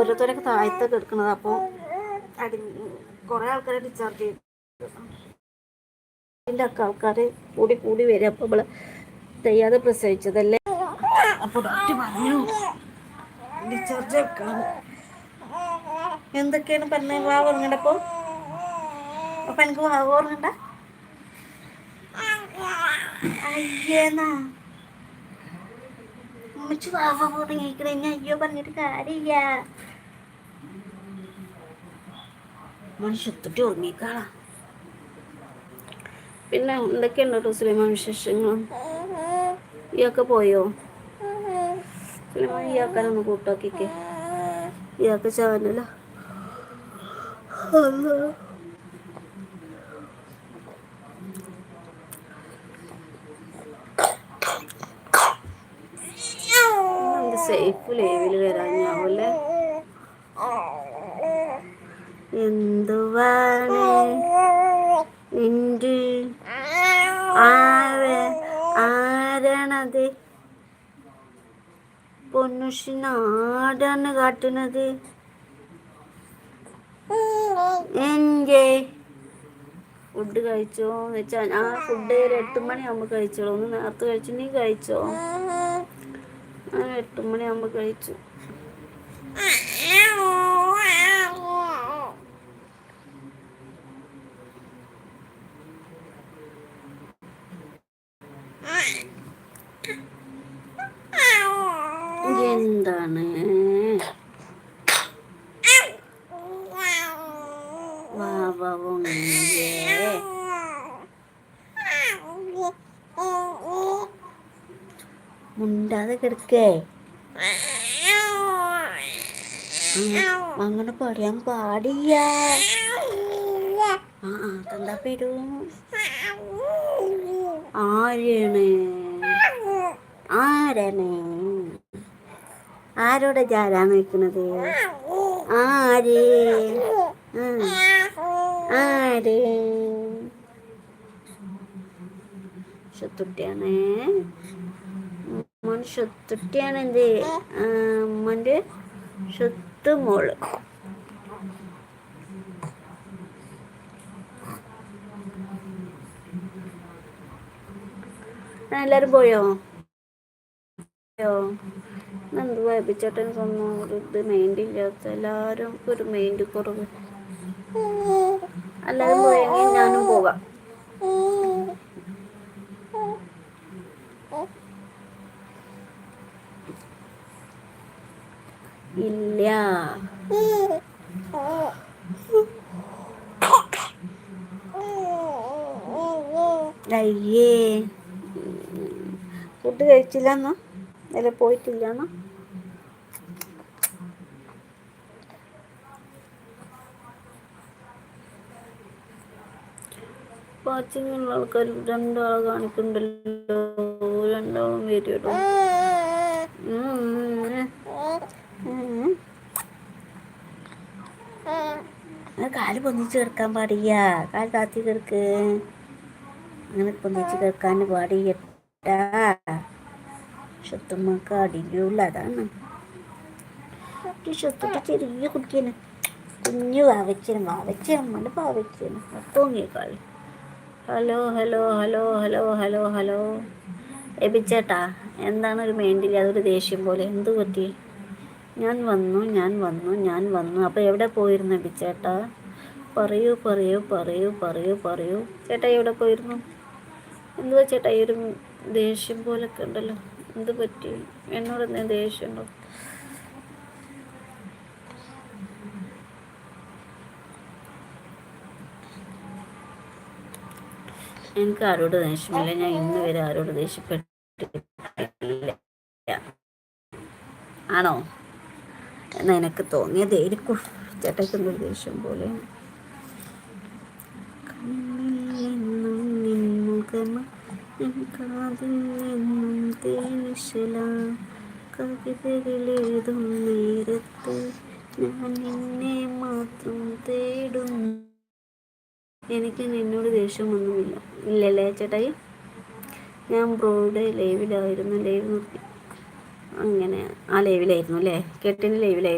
ഓരോരുത്തരൊക്കെ താഴത്തൊക്കെ എടുക്കുന്നത് അപ്പോൾ അടി കുറേ ആൾക്കാരെ ഡിസ്ചാർജ് ചെയ്തു ഇതിന്റെ ഒക്കെ ആൾക്കാർ കൂടി കൂടി വരും. അപ്പോൾ നമ്മൾ തെയ്യാതെ പ്രസവിച്ചതല്ലേ? അപ്പോൾ ഡോക്ടർ പറഞ്ഞു ഡിസ്ചാർജ് എന്തൊക്കെയാണ് പറഞ്ഞത് വാ ഉറങ്ങണ്ടപ്പോൾ അപ്പം എനിക്ക് വാ ഉറങ്ങണ്ട. അയ്യേന്നാ. ഉമ്മച്ചി വാവ അയ്യോ പറഞ്ഞിട്ട് കാര്യമില്ല. മനുഷ്യത്തൊട്ടി ഉറങ്ങിക്കാളാ പിന്നെ എന്തൊക്കെയുണ്ട് കേട്ടോ സുലൈമാൻ വിശേഷങ്ങളും ഇയൊക്കെ പോയോ? സുലൈമാൻ ഇയാക്കാനൊന്ന് കൂട്ടാക്കിക്കേ. ഇയാൾക്ക് ചാനല. സേഫ് ലേവിൽ വരാഞ്ഞാവൂല്ലേ? എന്തുവാണ് നിന്റെ ആരെ ആരാണത്? പൊന്നുഷിന് ആടാണ് കാട്ടുന്നത്. എന്റെ ഫുഡ് കഴിച്ചോ എന്ന് വെച്ചാൽ ആ ഫുഡ് ഒരു എട്ട് മണിയാകുമ്പോൾ കഴിച്ചോളൂ. ഒന്ന് നേരത്തെ കഴിച്ചു നീ കഴിച്ചോ? ആ എട്ട് മണിയാകുമ്പോൾ കഴിച്ചു. വാവേ മുണ്ടാതെ കിടക്കേ. അങ്ങനെ പറയാൻ പാടില്ല. ആ തന്താ ആരാണ് ആരാണ് ആരോടെ ചാരാ നിൽക്കുന്നത്? ആര്? ആര്? ശത്രുട്ടിയാണ്. മോൻ ശത്രുട്ടിയാണ് എന്ത് മോന്റെ ശത്ത് മോൾ. എല്ലാരും പോയോ? പോയോ? എന്ത് വായിപ്പിച്ചോട്ടെനിക്കൊന്നും ഒരു ഇത് മൈൻഡ് ഇല്ലാത്ത എല്ലാവരും ഒരു മൈൻഡ് കുറവ്. എല്ലാവരും പോയെങ്കിൽ ഞാനും പോകാം ഇല്ല. അയ്യേ. ഫുഡ് കഴിച്ചില്ലെന്നോ? അല്ല പോയിട്ടില്ലെന്നോ? വാച്ചിങ്ങുള്ള ആൾക്കാർ രണ്ടാൾ കാണിക്കണ്ടല്ലോ? രണ്ടാളും വരുമല്ലോ കാൽ പൊന്നിച്ച് കിടക്കാൻ പാടില്ല. കാൽ താത്തി കിടക്ക്. അങ്ങനെ പൊന്നിച്ച് കിടക്കാൻ പാടിയട്ടാ ഷത്തുമ്മക്ക് അടിയിലുള്ള അതാണ്. ഷത്തുട്ട് ചെറിയ കുട്ടിയാണ് കുഞ്ഞു വാവച്ചനും വാവച്ചനും മണ്ണ് വാവച്ചനും തോന്നിയ കളി hello hello hello hello hello hello. എബിച്ചേട്ടാ എന്താണ് ഒരു മെയിന്റില്ല അതൊരു ദേഷ്യം പോലെ. എന്ത് പറ്റി? ഞാൻ വന്നു ഞാൻ വന്നു ഞാൻ വന്നു. അപ്പോൾ എവിടെ പോയിരുന്നു എബിച്ചേട്ടാ? പറയൂ പറയൂ പറയൂ പറയൂ പറയൂ. ചേട്ടാ എവിടെ പോയിരുന്നു? എന്തുവാ ചേട്ടാ ഈ ഒരു ദേഷ്യം പോലൊക്കെ ഉണ്ടല്ലോ. എന്ത് പറ്റി? എന്നോട് എന്തെങ്കിലും ദേഷ്യമുണ്ടോ എനിക്ക് ആരോട് ദേഷ്യമില്ല. ഞാൻ ഇന്ന് വരെ ആരോട് ദേഷ്യപ്പെട്ടില്ല ആണോ? എന്നാ എനിക്ക് തോന്നിയത് എനിക്കു എന്തൊരു ദേഷ്യം പോലെ. കവിതകളെഴുതും നേരത്ത് ഞാൻ നിന്നെ മാത്രം തേടുന്നു. എനിക്ക് നിന്നോട് ദേഷ്യമൊന്നുമില്ല. ഇല്ലല്ലേ ചേട്ടായി? ഞാൻ ബ്രോയുടെ ലൈവിലായിരുന്നു. ലൈവ് നിർത്തി. അങ്ങനെ ആ ലൈവിലായിരുന്നു അല്ലേ? കെട്ടിന്റെ ലൈവിലായിരുന്നു.